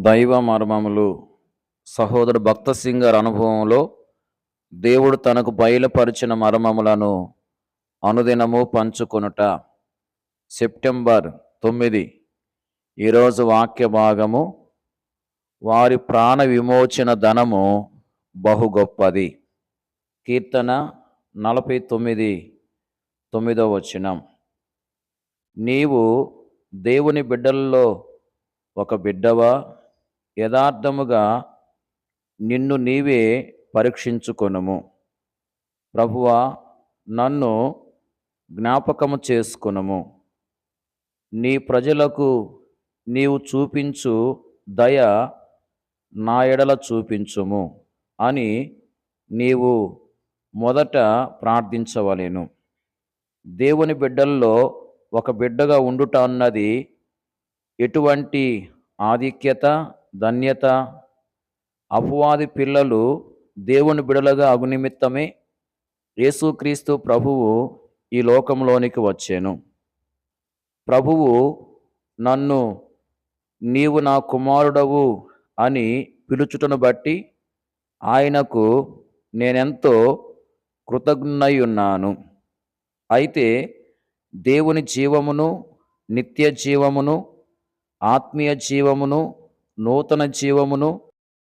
దైవ మర్మములు. సహోదరు భక్త సింగర్ అనుభవంలో దేవుడు తనకు బయలుపరిచిన మర్మములను అనుదినము పంచుకొనుట. సెప్టెంబర్ తొమ్మిది ఈరోజు వాక్య భాగము. వారి ప్రాణ విమోచన ధనము బహు గొప్పది. కీర్తన నలభై తొమ్మిది తొమ్మిదో వచనం. నీవు దేవుని బిడ్డల్లో ఒక బిడ్డవా? యథార్థముగా నిన్ను నీవే పరీక్షించుకొనుము. ప్రభువా నన్ను జ్ఞాపకము చేసుకునుము. నీ ప్రజలకు నీవు చూపించు దయ నా ఎడల చూపించుము అని నీవు మొదట ప్రార్థించవలెను. దేవుని బిడ్డల్లో ఒక బిడ్డగా ఉండుట అన్నది ఎటువంటి ఆధిక్యత ధన్యత. అపవాది పిల్లలు దేవుని బిడలుగా అగునిమిత్తమే యేసుక్రీస్తు ప్రభువు ఈ లోకంలోనికి వచ్చాను. ప్రభువు నన్ను నీవు నా కుమారుడవు అని పిలుచుటను బట్టి ఆయనకు నేనెంతో కృతజ్ఞై ఉన్నాను అయితే దేవుని జీవమును నిత్య జీవమును ఆత్మీయ జీవమును నూతన జీవమును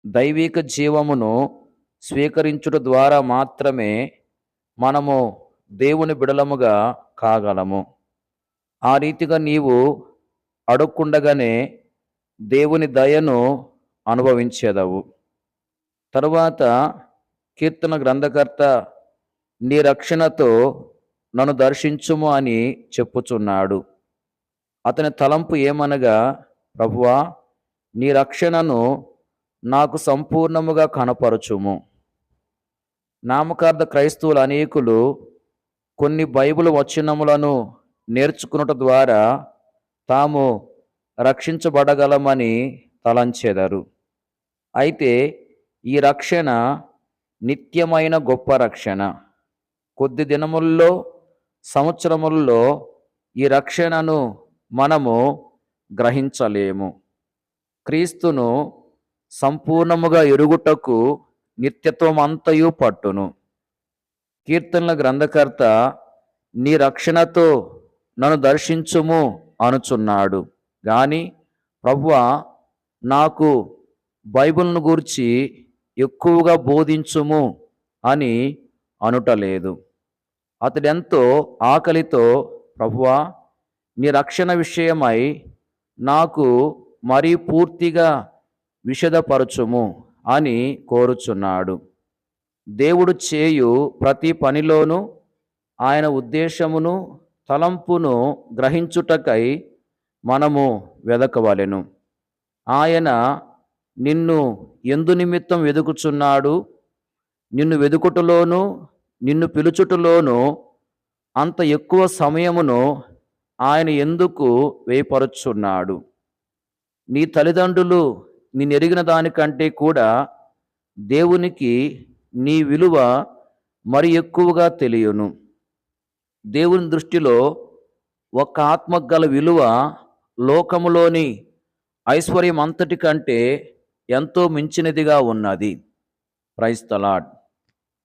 దైవిక జీవమును స్వీకరించుట ద్వారా మాత్రమే మనము దేవుని బిడలముగా కాగలము. ఆ రీతిగా నీవు అడుక్కుండగానే దేవుని దయను అనుభవించేదవు. తరువాత కీర్తన గ్రంథకర్త నీ రక్షణతో నన్ను దర్శించుము అని చెప్పుచున్నాడు. అతని తలంపు ఏమనగా ప్రభువా నీ రక్షణను నాకు సంపూర్ణముగా కనపరచుము. నామకార్థ క్రైస్తవులు అనేకులు కొన్ని బైబిల్ వచనములను నేర్చుకున్నట ద్వారా తాము రక్షించబడగలమని తలంచెదరు అయితే ఈ రక్షణ నిత్యమైన గొప్ప రక్షణ. కొద్ది దినముల్లో సంవత్సరముల్లో ఈ రక్షణను మనము గ్రహించలేము. క్రీస్తును సంపూర్ణముగా ఎరుగుటకు నిత్యత్వం అంతయు పట్టును. కీర్తనల గ్రంథకర్త నీ రక్షణతో నన్ను దర్శించుము అనుచున్నాడు. కానీ ప్రభువ నాకు బైబిల్ను గూర్చి ఎక్కువగా బోధించుము అని అనుటలేదు. అతడెంతో ఆకలితో ప్రభువా నీ రక్షణ విషయమై నాకు మరీ పూర్తిగా విషదపరచుము అని కోరుచున్నాడు. దేవుడు చేయు ప్రతి పనిలోనూ ఆయన ఉద్దేశమును తలంపును గ్రహించుటకై మనము వెదకవలెను. ఆయన నిన్ను ఎందు నిమిత్తం వెదుకుచున్నాడు? నిన్ను వెదుకుటలోను నిన్ను పిలుచుటలోను అంత ఎక్కువ సమయమును ఆయన ఎందుకు వేయపరుచున్నాడు నీ తల్లిదండ్రులు నిన్నెరిగిన దానికంటే కూడా దేవునికి నీ విలువ మరి ఎక్కువగా తెలియను. దేవుని దృష్టిలో ఒక ఆత్మ గల విలువ లోకములోని ఐశ్వర్యం అంతటి కంటే ఎంతో మించినదిగా ఉన్నది. ప్రైస్తలాడ్